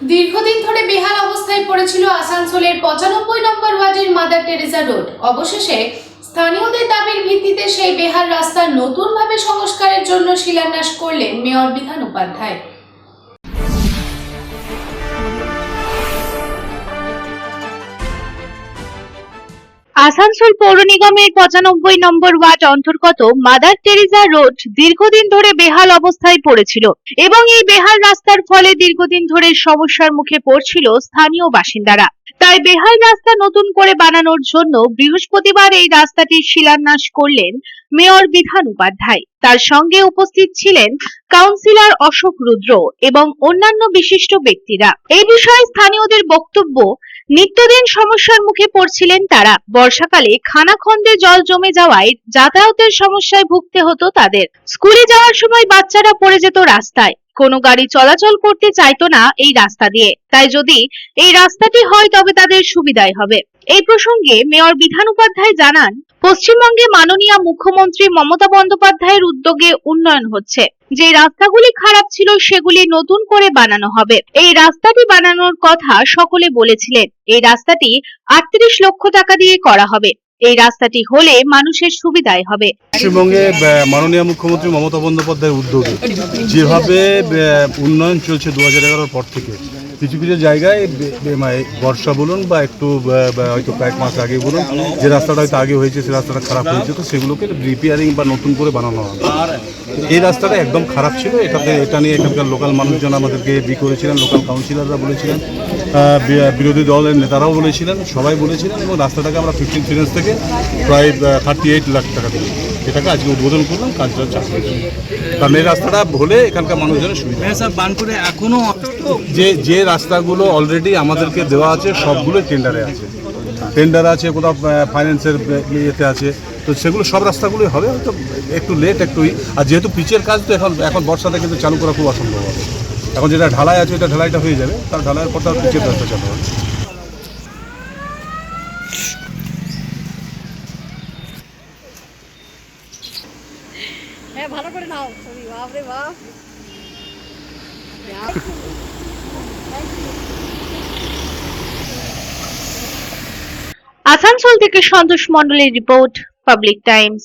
দীর্ঘদিন ধরে বেহাল অবস্থায় পড়েছিল আসানসোলের পঁচানব্বই নম্বর ওয়ার্ডের মাদার টেরেসা রোড। অবশেষে স্থানীয়দের দাবির ভিত্তিতে সেই বেহাল রাস্তা নতুনভাবে সংস্কারের জন্য শিলান্যাস করলেন মেয়র বিধান উপাধ্যায়। আসানসোল পৌর নিগমের পঁচানব্বই নম্বর ওয়ার্ড অন্তর্গত মাদার টেরিজা রোড দীর্ঘদিন ধরে বেহাল অবস্থায় পড়েছিল এবং এই বেহাল রাস্তার ফলে দীর্ঘদিন ধরে সমস্যার মুখে পড়ছিল স্থানীয় বাসিন্দারা। তাই বেহাল রাস্তা নতুন করে বানানোর জন্য বৃহস্পতিবার এই রাস্তাটির শিলান্যাস করলেন মেয়র বিধান উপাধ্যায়। তার সঙ্গে উপস্থিত ছিলেন কাউন্সিলর অশোক রুদ্র এবং অন্যান্য বিশিষ্ট ব্যক্তিরা। এই বিষয়ে স্থানীয়দের বক্তব্য, নিত্যদিন সমস্যার মুখে পড়ছিলেন তারা। বর্ষাকালে খানাখন্দে জল জমে যাওয়ায় যাতায়াতের সমস্যায় ভুগতে হতো তাদের। স্কুলে যাওয়ার সময় বাচ্চারা পড়ে যেত রাস্তায়। কোনো গাড়ি চলাচল করতে চাইতো না এই রাস্তা দিয়ে। তাই যদি এই রাস্তাটি হয়, তবে তাদের সুবিধাই হবে। এই প্রসঙ্গে মেয়র বিধান উপাধ্যায় জানান, পশ্চিমবঙ্গে মাননীয় মুখ্যমন্ত্রী মমতা বন্দ্যোপাধ্যায়ের উদ্যোগে উন্নয়ন হচ্ছে। যে রাস্তাগুলি খারাপ ছিল, সেগুলি নতুন করে বানানো হবে। এই রাস্তাটি বানানোর কথা সকলে বলেছিলেন। এই রাস্তাটি আটত্রিশ লক্ষ টাকা দিয়ে করা হবে। এই রাস্তাটি হলে মানুষের সুবিধাই হবে। পশ্চিমবঙ্গে মাননীয় মুখ্যমন্ত্রী মমতা বন্দ্যোপাধ্যায়ের উদ্যোগে যেভাবে উন্নয়ন চলছে দু পর থেকে, কিছু কিছু জায়গায় মানে বর্ষা বলুন বা একটু হয়তো কয়েক মাস আগে বলুন, যে রাস্তাটা হয়তো আগে হয়েছে, সে রাস্তাটা খারাপ হয়েছে, তো সেগুলোকে রিপেয়ারিং বা নতুন করে বানানো হবে। এই রাস্তাটা একদম খারাপ ছিল, এটাতে, এটা নিয়ে এখানকার লোকাল মানুষজন আমাদেরকে বি করেছিলেন লোকাল কাউন্সিলররা বলেছিলেন বিরোধী দলের নেতারাও বলেছিলেন সবাই বলেছিলেন এবং রাস্তাটাকে আমরা ফিফটিন ফিনান্স থেকে প্রায় থার্টি এইট লাখ টাকা দিই এটাকে আজকে উদ্বোধন করলাম কাজটা হয়েছে কারণ এই রাস্তাটা হলে এখানকার মানুষজনের সুবিধা। হ্যাঁ স্যার বানপুরে এখনও যে যে রাস্তাগুলো অলরেডি আমাদেরকে দেওয়া আছে সবগুলো টেন্ডারে আছে। টেন্ডার আছে কোথাও ফাইন্যান্সের ইয়েতে আছে। তো সেগুলো সব রাস্তাগুলোই হবে হয়তো একটু লেট একটু ই। আর যেহেতু পিচের কাজ তো এখন এখন বর্ষাতে কিন্তু চালু করা খুব অসম্ভব হবে। এখন যেটা ঢালাই আছে ওটা ঢালাইটা হয়ে যাবে। তার ঢালাইয়ের পর তার পিচের রাস্তা চালু হবে। হ্যাঁ ভালো করে নাও। ছবি বাপরে বাপ। আসানসোল থেকে সন্তোষ মণ্ডলের রিপোর্ট পাবলিক টাইমস।